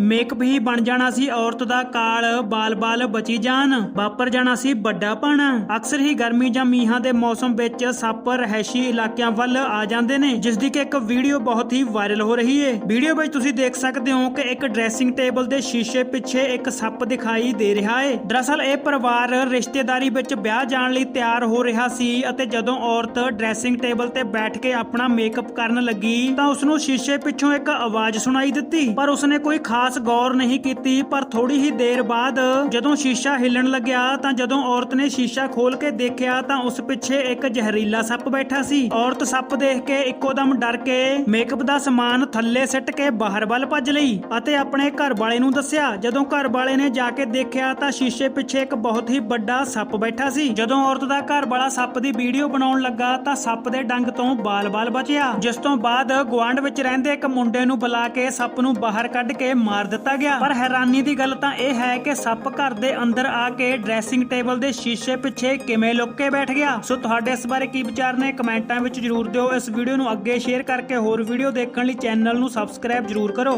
Makeup ਹੀ ਬਣ ਜਾਣਾ ਸੀ ਔਰਤ ਦਾ ਕਾਲ, ਬਾਲ-ਬਾਲ ਬਚੀ ਜਾਣ, ਵਾਪਰ ਜਾਣਾ ਸੀ ਵੱਡਾ ਪਾਣਾ। ਅਕਸਰ ਹੀ ਗਰਮੀ ਜਾਂ ਮੀਂਹਾਂ ਦੇ ਮੌਸਮ ਵਿੱਚ ਸੱਪ ਰਹਿਸ਼ੀ ਇਲਾਕਿਆਂ ਵੱਲ ਆ ਜਾਂਦੇ ਨੇ, ਜਿਸ ਦੀ ਕਿ ਇੱਕ ਵੀਡੀਓ ਬਹੁਤ ਹੀ ਵਾਇਰਲ ਹੋ ਰਹੀ ਹੈ ਵੀਡੀਓ ਵਿੱਚ ਤੁਸੀਂ ਦੇਖ ਸਕਦੇ ਹੋ ਕਿ ਇੱਕ ਡਰੈਸਿੰਗ ਟੇਬਲ ਦੇ ਸ਼ੀਸ਼ੇ ਪਿੱਛੇ ਇੱਕ ਸੱਪ ਦਿਖਾਈ ਦੇ ਰਿਹਾ ਹੈ ਦਰਅਸਲ ਇਹ ਪਰਿਵਾਰ ਰਿਸ਼ਤੇਦਾਰੀ ਵਿੱਚ ਵਿਆਹ ਜਾਣ ਲਈ ਤਿਆਰ ਹੋ ਰਿਹਾ ਸੀ ਅਤੇ ਜਦੋਂ ਔਰਤ ਡਰੈਸਿੰਗ ਟੇਬਲ ਤੇ ਬੈਠ ਕੇ ਆਪਣਾ ਮੇਕਅਪ ਕਰਨ ਲੱਗੀ ਤਾਂ ਉਸ ਨੂੰ ਸ਼ੀਸ਼ੇ ਪਿੱਛੋਂ ਇੱਕ ਆਵਾਜ਼ ਸੁਣਾਈ ਦਿੱਤੀ, ਪਰ ਉਸਨੇ ਕੋਈ ਖਾਸ ਗੌਰ ਨਹੀਂ ਕੀਤੀ, ਪਰ ਥੋੜੀ ਹੀ ਦੇਰ ਬਾਅਦ ਜਦੋਂ ਸ਼ੀਸ਼ਾ ਹਿੱਲਣ ਲੱਗਿਆ ਤਾਂ ਜਦੋਂ ਔਰਤ ਨੇ ਸ਼ੀਸ਼ਾ ਖੋਲ ਕੇ ਦੇਖਿਆ ਤਾਂ ਉਸ ਪਿੱਛੇ ਇੱਕ ਜ਼ਹਿਰੀਲਾ ਸੱਪ ਬੈਠਾ ਸੀ। ਔਰਤ ਸੱਪ ਦੇਖ ਕੇ ਇੱਕੋ ਦਮ ਡਰ ਕੇ ਮੇਕਅਪ ਦਾ ਸਮਾਨ ਥੱਲੇ ਸਿੱਟ ਕੇ ਬਾਹਰ ਵੱਲ ਭੱਜ ਲਈ ਅਤੇ ਆਪਣੇ ਘਰ ਵਾਲੇ ਨੂੰ ਦੱਸਿਆ। ਜਦੋਂ ਘਰ ਵਾਲੇ ਨੇ ਜਾ ਕੇ ਦੇਖਿਆ ਤਾਂ ਸ਼ੀਸ਼ੇ ਪਿੱਛੇ ਇੱਕ ਬਹੁਤ ਹੀ ਵੱਡਾ ਸੱਪ ਬੈਠਾ ਸੀ। ਜਦੋਂ ਔਰਤ ਦਾ ਘਰ ਵਾਲਾ ਸੱਪ ਦੀ ਵੀਡੀਓ ਬਣਾਉਣ ਲੱਗਾ ਤਾਂ ਸੱਪ ਦੇ ਡੰਗ ਤੋਂ ਬਾਲ-ਬਾਲ ਬਚਿਆ। ਜਿਸ ਤੋਂ ਬਾਅਦ ਗੁਆਂਢ ਵਿੱਚ ਰਹਿੰਦੇ ਇੱਕ ਮੁੰਡੇ ਨੂੰ ਬੁਲਾ ਕੇ ਸੱਪ ਨੂੰ ਬਾਹਰ ਕੱਢ ਕੇ ਮਾਰ ਦਿੱਤਾ ਗਿਆ। ਪਰ ਹੈਰਾਨੀ ਦੀ ਗੱਲ ਤਾਂ ਇਹ ਹੈ ਕਿ ਸੱਪ ਘਰ ਦੇ ਅੰਦਰ ਆ ਕੇ ਡਰੈਸਿੰਗ ਟੇਬਲ ਦੇ ਸ਼ੀਸ਼ੇ ਪਿੱਛੇ ਕਿਵੇਂ ਲੁੱਕ ਕੇ ਬੈਠ ਗਿਆ। ਸੋ ਤੁਹਾਡੇ ਇਸ ਬਾਰੇ ਕੀ ਵਿਚਾਰ ਨੇ ਕਮੈਂਟਾਂ ਵਿੱਚ ਜਰੂਰ ਦਿਓ। ਇਸ ਵੀਡੀਓ ਨੂੰ ਅੱਗੇ ਸ਼ੇਅਰ ਕਰਕੇ ਹੋਰ ਵੀਡੀਓ ਦੇਖਣ ਲਈ ਚੈਨਲ ਨੂੰ ਸਬਸਕ੍ਰਾਈਬ ਜਰੂਰ ਕਰੋ।